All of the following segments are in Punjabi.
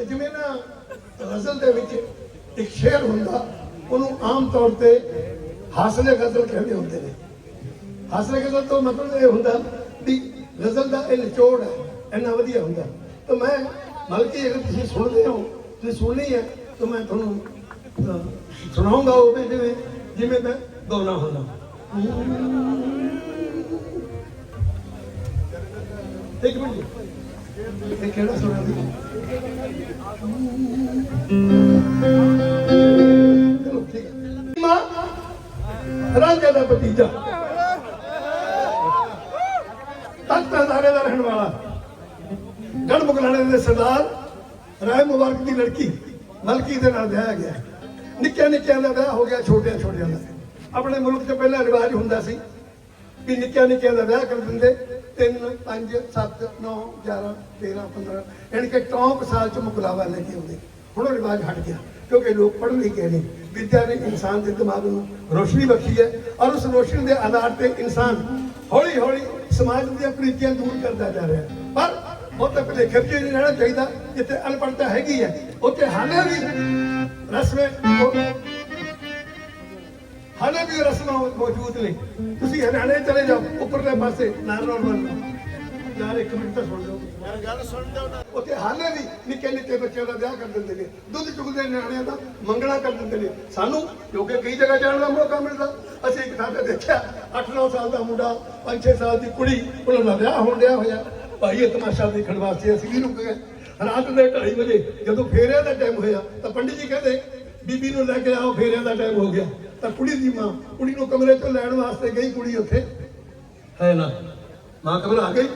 ਗੱਲ ਜਿਵੇਂ ਨਾ ਗਜ਼ਲ ਦੇ ਵਿੱਚ ਇੱਕ ਸ਼ੇਰ ਹੁੰਦਾ, ਉਹਨੂੰ ਆਮ ਤੌਰ ਤੇ ਹਾਸਲੇ ਗਜ਼ਲ ਕਹਿੰਦੇ ਹੁੰਦੇ ਨੇ। ਹਾਸਲੇ ਗਜ਼ਲ ਤੋਂ ਮਤਲਬ ਇਹ ਹੁੰਦਾ ਵੀ ਗਜ਼ਲ ਦਾ ਇਹ ਨਿਚੋੜ ਹੈ, ਇੰਨਾ ਵਧੀਆ ਹੁੰਦਾ। ਤਾਂ ਮੈਂ ਬਲਕਿ ਅਗਰ ਤੁਸੀਂ ਸੁਣਦੇ ਹੋ, ਤੁਸੀਂ ਸੁਣਨੀ ਹੈ, ਤਾਂ ਮੈਂ ਤੁਹਾਨੂੰ ਸੁਣਾਉਂਗਾ ਉਹ ਵੀ, ਜਿਵੇਂ ਜਿਵੇਂ ਮੈਂ ਗਾਉਣਾ ਹੁੰਦਾ। ਇੱਕ ਮਿੰਟ। ਇਹ ਕਿਹੜਾ ਸੁਣਾ ਦੀ ਚਲੋ ਦਾ ਭਤੀਜਾ। ਤਖਤ ਹਜ਼ਾਰੇ ਦਾ ਰਹਿਣ ਵਾਲਾ। ਗੜ ਮੁਗਲਾਣੇ ਦੇ ਸਰਦਾਰ, ਰਾਏ ਮੁਬਾਰਕ ਦੀ ਲੜਕੀ, ਮਲਕੀ ਦੇ ਨਾਲ ਵਿਆਹ ਗਿਆ। ਨਿੱਕਿਆਂ ਨਿੱਕਿਆਂ ਦਾ ਵਿਆਹ ਹੋ ਗਿਆ ਛੋਟਿਆਂ ਛੋਟਿਆਂ ਦਾ। ਆਪਣੇ ਮੁਲਕ 'ਚ ਪਹਿਲਾਂ ਰਿਵਾਜ ਹੁੰਦਾ ਸੀ ਵੀ ਨਿੱਕਿਆਂ ਨਿੱਕਿਆਂ ਦਾ ਵਿਆਹ ਕਰ ਦਿੰਦੇ। 3 5 7 9 11 13 15 ਯਾਨੀ ਕਿ ਟੌਂਕ ਸਾਲ 'ਚ ਮੁਕਲਾਵਾ ਲੈ ਕੇ ਆਉਂਦੇ। ਹੁਣ ਉਹ ਰਿਵਾਜ ਹਟ ਗਿਆ, ਕਿਉਂਕਿ ਲੋਕ ਪੜ੍ਹ ਲਿਖੇ ਨੇ, ਵਿਦਿਆ ਨੇ ਇਨਸਾਨ ਦੇ ਦਿਮਾਗ ਨੂੰ ਰੋਸ਼ਨੀ ਬਖਸ਼ੀ ਹੈ ਔਰ ਉਸ ਰੋਸ਼ਨੀ ਦੇ ਆਧਾਰ ਤੇ ਇਨਸਾਨ ਹੌਲੀ ਹੌਲੀ ਸਮਾਜ ਦੀਆਂ ਪ੍ਰੀਤੀਆਂ ਦੂਰ ਕਰਦਾ ਜਾ ਰਿਹਾ ਪਰ ਉਹ ਤਾਂ ਭੁਲੇਖੇ ਵਿੱਚ ਨਹੀਂ ਰਹਿਣਾ ਚਾਹੀਦਾ, ਜਿੱਥੇ ਅਨਪੜ੍ਹਤਾ ਹੈਗੀ ਹੈ, ਉੱਥੇ ਹਾਲੇ ਵੀ ਰਸਮੇ ਹਾਲੇ ਵੀ ਰਸਮਾਂ ਮੌਜੂਦ ਨੇ। ਤੁਸੀਂ ਹਰਿਆਣੇ ਚਲੇ ਜਾਓ ਉੱਪਰਲੇ ਪਾਸੇ ਨਾਰਨੌਲ ਵੱਲ ਯਾਰ ਇੱਕ ਮਿੰਟ ਤਾਂ ਸੁਣ ਲਓ। ਯਾਰ ਗੱਲ ਸੁਣ ਦਿਓ ਨਾ। ਉੱਥੇ ਹਾਲੇ ਵੀ ਨਿੱਕੇ ਨਿੱਕੇ ਬੱਚਿਆਂ ਦਾ ਵਿਆਹ ਕਰ ਦਿੰਦੇ ਨੇ ਦੁੱਧ ਚੁਗਦੇ ਨਿਆਣਿਆਂ ਦਾ ਮੰਗਣਾ ਕਰ ਦਿੰਦੇ ਨੇ। ਸਾਨੂੰ ਜੋ ਕਿ ਕਈ ਜਗ੍ਹਾ ਜਾਣ ਦਾ ਮੌਕਾ ਮਿਲਦਾ। ਅਸੀਂ ਇੱਕ ਥਾਂ ਤੇ ਦੇਖਿਆ 8-9 ਸਾਲ ਦਾ ਮੁੰਡਾ 5-6 ਸਾਲ ਦੀ ਕੁੜੀ ਉਹਨਾਂ ਦਾ ਵਿਆਹ ਹੋਣ ਡਿਆ ਹੋਇਆ। ਭਾਈ ਇਹ ਤਮਾਸ਼ਾ ਦੇਖਣ ਵਾਸਤੇ ਅਸੀਂ ਵੀ ਰੁਕ ਗਏ ਰਾਤ ਦੇ 2:30 ਵਜੇ ਜਦੋਂ ਫੇਰਿਆਂ ਦਾ ਟਾਈਮ ਹੋਇਆ ਤਾਂ ਪੰਡਿਤ ਜੀ ਕਹਿੰਦੇ ਬੀਬੀ ਨੂੰ ਲੈ ਕੇ ਆਓ, ਫੇਰਿਆਂ ਦਾ ਟਾਈਮ ਹੋ ਗਿਆ। ਤਾਂ ਕੁੜੀ ਦੀ ਮਾਂ, ਕੁੜੀ ਨੂੰ ਕਮਰੇ ਤੋਂ ਲੈਣ ਵਾਸਤੇ ਗਈ ਕੁੜੀ ਉੱਥੇ। ਹੈ ਨਾ? ਮਾਂ ਘਬਰਾ ਗਈ।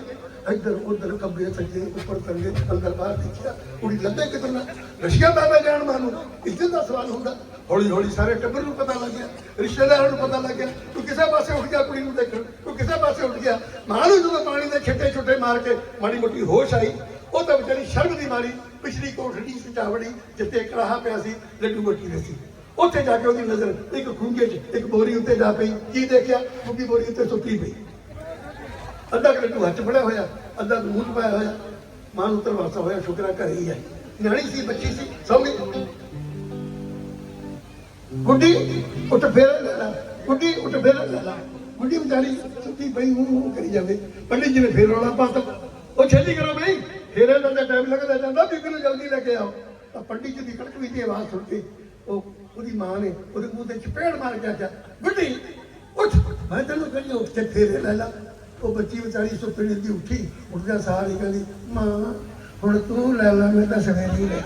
ਇੱਧਰ ਉੱਧਰ ਕੱਬੇ ਸੱਜੇ, ਉੱਪਰ ਥੱਲੇ ਅੰਦਰ ਬਾਹਰ ਦੇਖਿਆ। ਕੁੜੀ ਲੱਭੇ ਕਿਤਨਾ ਰਸ਼ੀਆ ਬਾਬਾ ਜਾਣ ਮਾਨੂੰ ਇੱਜ਼ਤ ਦਾ ਸਵਾਲ ਹੁੰਦਾ। ਹੌਲੀ ਹੌਲੀ ਸਾਰੇ ਟੱਬਰ ਨੂੰ ਪਤਾ ਲੱਗ ਗਿਆ। ਰਿਸ਼ਤੇਦਾਰਾਂ ਨੂੰ ਪਤਾ ਲੱਗ ਗਿਆ। ਤੂੰ ਕਿਸੇ ਪਾਸੇ ਉੱਠ ਗਿਆ ਕੁੜੀ ਨੂੰ ਦੇਖਣ? ਤੂੰ ਕਿਸੇ ਪਾਸੇ ਉੱਠ ਗਿਆ? ਮਾਂ ਨੂੰ ਜਦੋਂ ਪਾਣੀ ਦੇ ਛਿੱਟੇ ਛੁੱਟੇ ਮਾਰ ਕੇ ਮਾੜੀ ਮੋਟੀ ਹੋਸ਼ ਆਈ। ਉਹ ਤਾਂ ਵਿਚਾਰੀ ਸ਼ਰਮ ਦੀ ਮਾਰੀ, ਪਿਛਲੀ ਕੋਠੜੀ ਸਜਾਵੜੀ ਜਿੱਥੇ ਕੜਾਹਾ ਪਿਆ ਸੀ, ਲੱਡੂ ਬੱਟੀ ਦੇ ਸੀ ਉੱਥੇ ਜਾ ਕੇ ਉਹਦੀ ਨਜ਼ਰ, ਇੱਕ ਖੂੰਗੇ 'ਚ, ਇੱਕ ਬੋਰੀ ਉੱਤੇ ਜਾ ਪਈ। ਕੀ ਦੇਖਿਆ? ਕਿਉਂਕਿ ਬੋਰੀ ਉੱਤੇ ਸੁੱਤੀ ਪਈ। ਅੱਧਾ ਲੱਡੂ ਹੱਥ ਫੜਿਆ ਹੋਇਆ, ਅੱਧਾ ਮੂੰਹ 'ਚ ਪਾਇਆ ਹੋਇਆ। ਮਾਂ ਉੱਤਰ ਤਰਵਾਸਾ ਹੋਇਆ, ਸ਼ੁਕਰਾ ਘਰੇ ਹੀ ਹੈ ਨਿਆਣੀ ਸੀ, ਬੱਚੀ ਸੀ ਸੌਂ ਗੁੱਡੀ ਉੱਠ ਫੇਰ ਲੈ ਗੁੱਡੀ ਉੱਠ ਫੇਰ ਲੈ ਗੁੱਡੀ ਵਿਚਾਰੀ ਸੁੱਤੀ ਪਈ ਹੂੰ ਹੂੰ ਕਰੀ ਜਾਵੇ। ਪੰਡਿਤ ਜੀ ਨੇ ਫੇਰ ਰੌਲਾ ਪਾਤਾ ਉਹ ਛੇਤੀ ਕਰੋ ਬਈ। ਫੇਰੇ ਦਾ ਟਾਈਮ ਲੱਗਦਾ ਜਾਂਦਾ ਬੀਬੀ ਨੂੰ ਜਲਦੀ ਲੈ ਕੇ ਆਓ। ਤਾਂ ਪੰਡਿਤ ਜੀ ਦੀ ਕੜਕਵੀਂ ਦੀ ਆਵਾਜ਼ ਸੁਣ ਕੇ, ਉਹ ਉਹਦੀ ਮਾਂ ਨੇ ਉਹਦੇ ਮੂੰਹ ਤੇ ਚਪੇੜ ਮਾਰ ਕੇ ਆਖਿਆ, ਬੁੱਢੀ, ਉੱਠ, ਮੈਂ ਤੈਨੂੰ ਕਹਿੰਦੀ ਉੱਠ ਕੇ ਫੇਰੇ ਲੈ ਲਾ। ਉਹ ਬੱਚੀ ਵਿਚਾਰੀ ਸੁੱਤਣੀ ਦੀ ਉੱਠੀ ਉੱਠਦਾ ਸਾਰ ਹੀ ਕਹਿੰਦੀ, ਮਾਂ, ਹੁਣ ਤੂੰ ਲੈ ਲੈ, ਮੈਂ ਤਾਂ ਸਵੇਰੇ ਹੀ ਲੈ